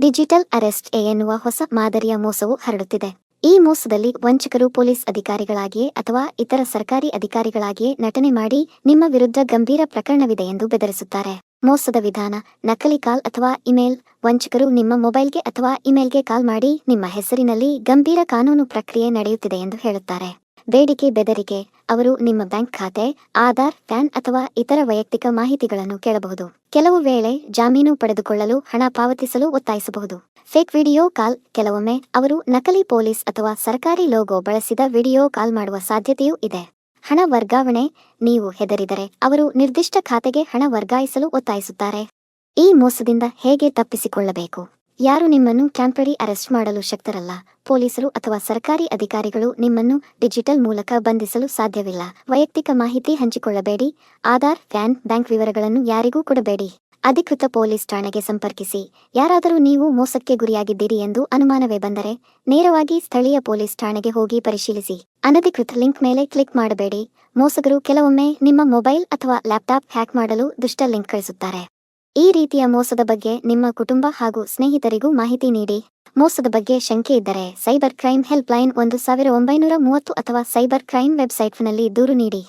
Digital arrest A ಎನ್ನುವ ಹೊಸ ಮಾದರಿಯ ಮೋಸವು ಹರಡುತ್ತಿದೆ. ಈ ಮೋಸದಲ್ಲಿ ವಂಚಕರು ಪೊಲೀಸ್ ಅಧಿಕಾರಿಗಳಾಗಿಯೇ ಅಥವಾ ಇತರ ಸರ್ಕಾರಿ ಅಧಿಕಾರಿಗಳಾಗಿಯೇ ನಟನೆ ಮಾಡಿ ನಿಮ್ಮ ವಿರುದ್ಧ ಗಂಭೀರ ಪ್ರಕರಣವಿದೆ ಎಂದು ಬೆದರಿಸುತ್ತಾರೆ. ಮೋಸದ ವಿಧಾನ, ನಕಲಿ ಕಾಲ್ ಅಥವಾ ಇಮೇಲ್, ವಂಚಕರು ನಿಮ್ಮ ಮೊಬೈಲ್ಗೆ ಅಥವಾ ಇಮೇಲ್ಗೆ ಕಾಲ್ ಮಾಡಿ ನಿಮ್ಮ ಹೆಸರಿನಲ್ಲಿ ಗಂಭೀರ ಕಾನೂನು ಪ್ರಕ್ರಿಯೆ ನಡೆಯುತ್ತಿದೆ ಎಂದು ಹೇಳುತ್ತಾರೆ. ಬೇಡಿಕೆ, ಬೆದರಿಕೆ ಅವರು ನಿಮ್ಮ ಬ್ಯಾಂಕ್ ಖಾತೆ, ಆಧಾರ್, ಪ್ಯಾನ್ ಅಥವಾ ಇತರ ವೈಯಕ್ತಿಕ ಮಾಹಿತಿಗಳನ್ನು ಕೇಳಬಹುದು. ಕೆಲವು ವೇಳೆ ಜಾಮೀನು ಪಡೆದುಕೊಳ್ಳಲು ಹಣ ಪಾವತಿಸಲು ಒತ್ತಾಯಿಸಬಹುದು. ಫೇಕ್ ವಿಡಿಯೋ ಕಾಲ್, ಕೆಲವೊಮ್ಮೆ ಅವರು ನಕಲಿ ಪೊಲೀಸ್ ಅಥವಾ ಸರ್ಕಾರಿ ಲೋಗೋ ಬಳಸಿದ ವಿಡಿಯೋ ಕಾಲ್ ಮಾಡುವ ಸಾಧ್ಯತೆಯೂ ಇದೆ. ಹಣ ವರ್ಗಾವಣೆ, ನೀವು ಹೆದರಿದರೆ ಅವರು ನಿರ್ದಿಷ್ಟ ಖಾತೆಗೆ ಹಣ ವರ್ಗಾಯಿಸಲು ಒತ್ತಾಯಿಸುತ್ತಾರೆ. ಈ ಮೋಸದಿಂದ ಹೇಗೆ ತಪ್ಪಿಸಿಕೊಳ್ಳಬೇಕು? ಯಾರು ನಿಮ್ಮನ್ನು ಕ್ಯಾಂಪಡಿ ಅರೆಸ್ಟ್ ಮಾಡಲು ಶಕ್ತರಲ್ಲ? ಪೊಲೀಸರು ಅಥವಾ ಸರ್ಕಾರಿ ಅಧಿಕಾರಿಗಳು ನಿಮ್ಮನ್ನು ಡಿಜಿಟಲ್ ಮೂಲಕ ಬಂಧಿಸಲು ಸಾಧ್ಯವಿಲ್ಲ. ವೈಯಕ್ತಿಕ ಮಾಹಿತಿ ಹಂಚಿಕೊಳ್ಳಬೇಡಿ. ಆಧಾರ್, ಪ್ಯಾನ್, ಬ್ಯಾಂಕ್ ವಿವರಗಳನ್ನು ಯಾರಿಗೂ ಕೊಡಬೇಡಿ. ಅಧಿಕೃತ ಪೊಲೀಸ್ ಠಾಣೆಗೆ ಸಂಪರ್ಕಿಸಿ. ಯಾರಾದರೂ ನೀವು ಮೋಸಕ್ಕೆ ಗುರಿಯಾಗಿದ್ದೀರಿ ಎಂದು ಅನುಮಾನವೇ ಬಂದರೆ ನೇರವಾಗಿ ಸ್ಥಳೀಯ ಪೊಲೀಸ್ ಠಾಣೆಗೆ ಹೋಗಿ ಪರಿಶೀಲಿಸಿ. ಅನಧಿಕೃತ ಲಿಂಕ್ ಮೇಲೆ ಕ್ಲಿಕ್ ಮಾಡಬೇಡಿ. ಮೋಸಗರು ಕೆಲವೊಮ್ಮೆ ನಿಮ್ಮ ಮೊಬೈಲ್ ಅಥವಾ ಲ್ಯಾಪ್ಟಾಪ್ ಹ್ಯಾಕ್ ಮಾಡಲು ದುಷ್ಟ ಲಿಂಕ್ ಕಳಿಸುತ್ತಾರೆ. ಈ ರೀತಿಯ ಮೋಸದ ಬಗ್ಗೆ ನಿಮ್ಮ ಕುಟುಂಬ ಹಾಗೂ ಸ್ನೇಹಿತರಿಗೂ ಮಾಹಿತಿ ನೀಡಿ. ಮೋಸದ ಬಗ್ಗೆ ಶಂಕೆ ಇದ್ದರೆ ಸೈಬರ್ ಕ್ರೈಮ್ ಹೆಲ್ಪ್ ಲೈನ್ ಒಂದು ಸಾವಿರ ಒಂಬೈನೂರ ಮೂವತ್ತು ಅಥವಾ ಸೈಬರ್ ಕ್ರೈಮ್ ವೆಬ್ಸೈಟ್ನಲ್ಲಿ ದೂರು ನೀಡಿ.